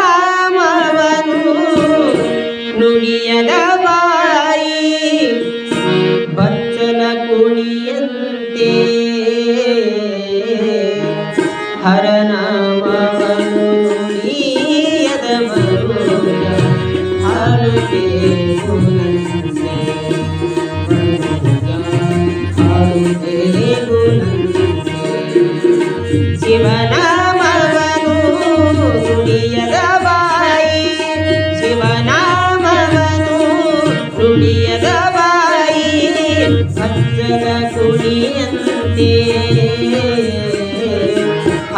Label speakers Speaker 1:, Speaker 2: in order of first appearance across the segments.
Speaker 1: ಶಿವನಾಮವನು ನುಡಿಯದ ಬಾಯಿ ಬಚ್ಚಲ ಕುಣಿಯಂತೆ ಹರನಾಮವನು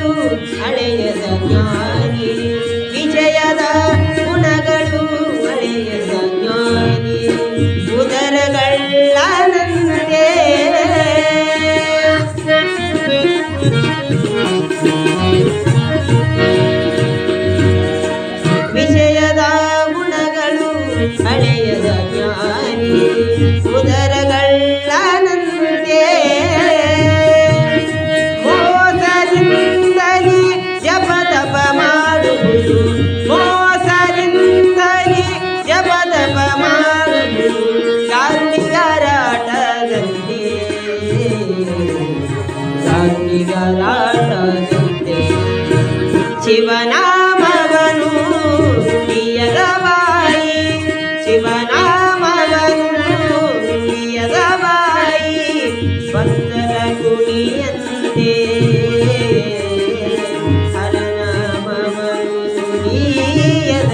Speaker 1: ಗುಣಗಳು ಹಳೆಯದ ಜ್ಞಾನಿ. ವಿಷಯದ ಗುಣಗಳು ಹಳೆಯದ ಜ್ಞಾನಿ. ಉದರಗಳಂತೆ ವಿಷಯದ ಗುಣಗಳು ಉದರಗಳಂತೆ ಕಾರುಣಿಗರಾಟದಂತೆ ಶಿವನಾಮವನು ನುಡಿಯದ ಬಾಯಿ ಶಿವನಾಮವನು ನುಡಿಯದ ಬಾಯಿ ಭಕ್ತರ ಕುಣಿಯಂತೆ ಹರನಾಮವನು ನುಡಿಯದ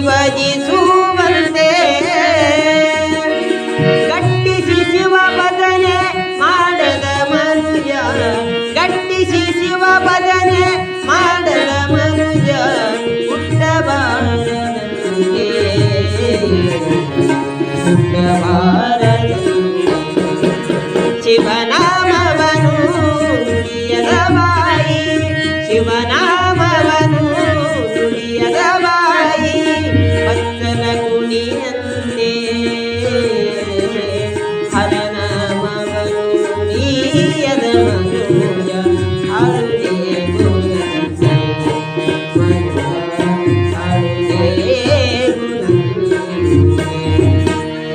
Speaker 1: ಹುಟ್ಟಿ ಭಜಿಸುವಂತೆ ಗಟ್ಟಿಸಿ ಶಿವ ಭಜನೆ ಮಾಡದ ಮನುಜ ಗಟ್ಟಿಸಿ ಶಿವ ಭಜನೆ ಮಾಡದ ಮನುಜ ಹುಟ್ಟಬಾರದಂತೆ ಹುಟ್ಟಬಾರದಂತೆ ಶಿವನಾಮವನು ನುಡಿಯದ ಬಾಯಿ